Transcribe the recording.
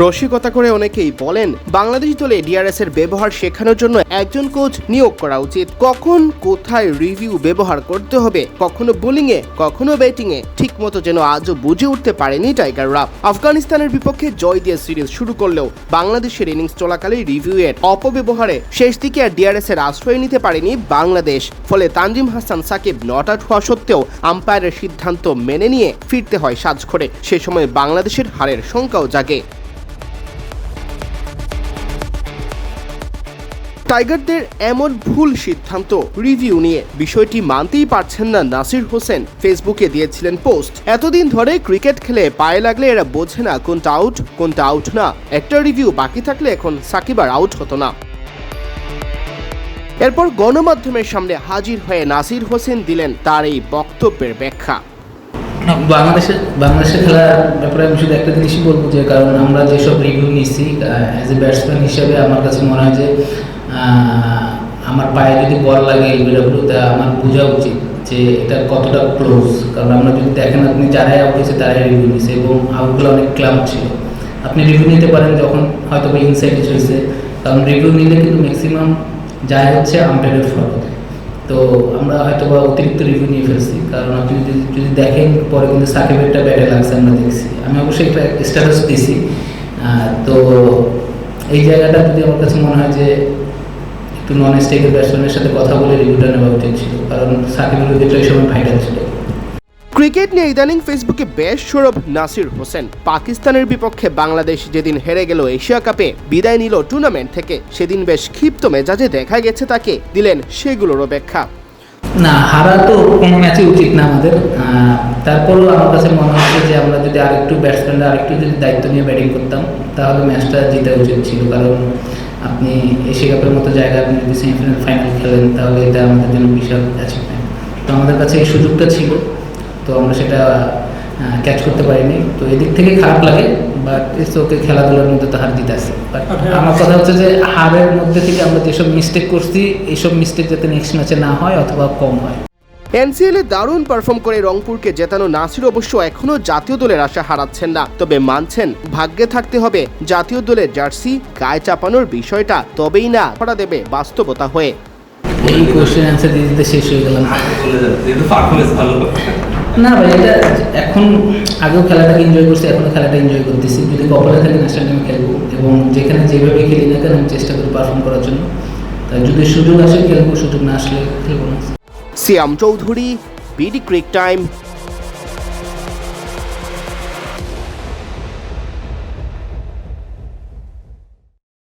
রসিকতা করে অনেকেই বলেন, বাংলাদেশ দলে ডিআরএস এর ব্যবহার শেখানোর জন্য একজন কোচ নিয়োগ করা উচিত। কখন, কোথায় রিভিউ ব্যবহার করতে হবে? কখনো বোলিং এ, কখনো ব্যাটিং এ? ঠিক মতো যেন আজও বুঝে উঠতে পারেনি টাইগাররা আফগানিস্তানের বিপক্ষে জয় দিয়ে সিরিজ শুরু করলেও বাংলাদেশের ইনিংস চলাকালে রিভিউ এর অপব্যবহারে শেষ দিকে আর ডিআরএস এর আশ্রয় নিতে পারেনি বাংলাদেশ। ফলে তানজিম হাসান সাকিব নট আউট হওয়া সত্ত্বেও আম্পায়ারের সিদ্ধান্ত মেনে নিয়ে ফিরতে হয় সাজঘরে। সে সময় বাংলাদেশের হারের শঙ্কাও জাগে। টাইগারদের এমন ভুল সিদ্ধান্ত রিভিউ নিয়ে। বিষয়টি মানতেই পারছেন না নাসির হোসেন। ফেসবুকে দিয়েছিলেন পোস্ট। এতদিন ধরে ক্রিকেট খেলে পায়ে লাগলে এরা বোঝে না কোনটা আউট কোনটা আউট না। একটা রিভিউ বাকি থাকলে এখন সাকিব আর আউট হতো না। এরপর গণমাধ্যমের সামনে হাজির হয়ে নাসির হোসেন দিলেন তার এই বক্তব্যের ব্যাখ্যা। না, বাংলাদেশের বাংলাদেশের খেলার ব্যাপারে আমি শুধু একটা জিনিসই বলব যে কারণ আমরা যেসব রিভিউ নিচ্ছি অ্যাজ এ ব্যাটসম্যান হিসেবে আমার কাছে মনে হয় যে আমার পায়ে যদি বল লাগে এলবিডব্লিউ তা আমার বোঝা উচিত যে এটা কতটা ক্লোজ কারণ আমরা যদি দেখেন আপনি যারাই আউট হয়েছে তারাই রিভিউ নিচ্ছে এবং আউটগুলো অনেক ক্লাব ছিল। আপনি রিভিউ নিতে পারেন যখন হয়তো ইনসাইড হয়েছে। কারণ রিভিউ নিলে কিন্তু ম্যাক্সিমাম যাই হচ্ছে আম্পায়ারের ফলোতে তো আমরা হয়তো বা অতিরিক্ত রিভিউ নিয়ে ফেলছি। কারণ আপনি যদি যদি দেখেন, পরে কিন্তু সার্টিফিকেটটা ব্যাটে লাগছে, আমরা দেখছি। আমি অবশ্যই একটা স্ট্যাটাস দিছি। তো এই জায়গাটা যদি আমার কাছে মনে হয় যে একটু নন স্টেকের ব্যাটসম্যানের সাথে কথা বলে রিভিউটা নেওয়া উচিত ছিল। কারণ সাকিবের উইকেটটা এই সময় ভাইরাল ছিল। ক্রিকেট নিয়ে ইদানিং ফেসবুকে বেশ সৌরভ নাসির হোসেন। পাকিস্তানের বিপক্ষে বাংলাদেশ যেদিন হেরে গেল এশিয়া কাপে, বিদায় নিল টুর্নামেন্ট থেকে, সেদিন বেশ ক্ষিপ্ত মেজাজে দেখা গেছে তাকে, দিলেন সেগুলোরও ব্যাখ্যা না, হারা তো কোনো ম্যাচে উচিত না আমাদের। তারপরেও আমার কাছে মনে হচ্ছে যে আমরা যদি আরেকটু ব্যাটসম্যানরা আরেকটু যদি দায়িত্ব নিয়ে ব্যাটিং করতাম, তাহলে ম্যাচটা জিতা উচিত ছিল। কারণ আপনি এশিয়া কাপের মতো জায়গায় আপনি যদি সেমিফাইনাল ফাইনাল খেলেন, তাহলে এটা আমাদের জন্য বিশাল অ্যাচিভমেন্ট তো আমাদের কাছে এই সুযোগটা ছিল। তো আমরা সেটা ক্যাচ করতে পারিনি। তো এদিক থেকে খারাপ লাগে বাট ওকে খেলাধুলার মধ্যে তো হার জিতে আছে। বাট আমার কথা হচ্ছে যে হারের মধ্যে থেকে আমরা যেসব মিস্টেক করছি এইসব মিস্টেক যাতে নেক্সট ম্যাচে না হয় অথবা কম হয়। এনসিএল এ দারুণ পারফর্ম করে রংপুরকে জেতানো নাসির অবশ্য এখনও জাতীয় দলের আশা হারাচ্ছেন না। তবে মানছেন ভাগ্যে থাকতে হবে। জাতীয় দলের জার্সি গায়ে চাপানোর বিষয়টা তবেই না ধরা দেবে বাস্তবতা হয়ে। এই কোয়েশ্চেন অ্যান্সার দিতে দিতে শেষ হয়ে গেলাম। না ভাই, এটা এখন আগেও খেলাটাকে এনজয় করছি এখনও খেলাটা এনজয় করতেছি। যদি কপালে থাকে ন্যাশনাল টিমে খেলব। এবং যেখানে যেভাবে খেলি না কেন, আমি চেষ্টা করি পারফর্ম করার জন্য। তাই যদি সুযোগ আসে, খেলব, সুযোগ না আসলে খেলব না। Siam Chowdhury BD cric time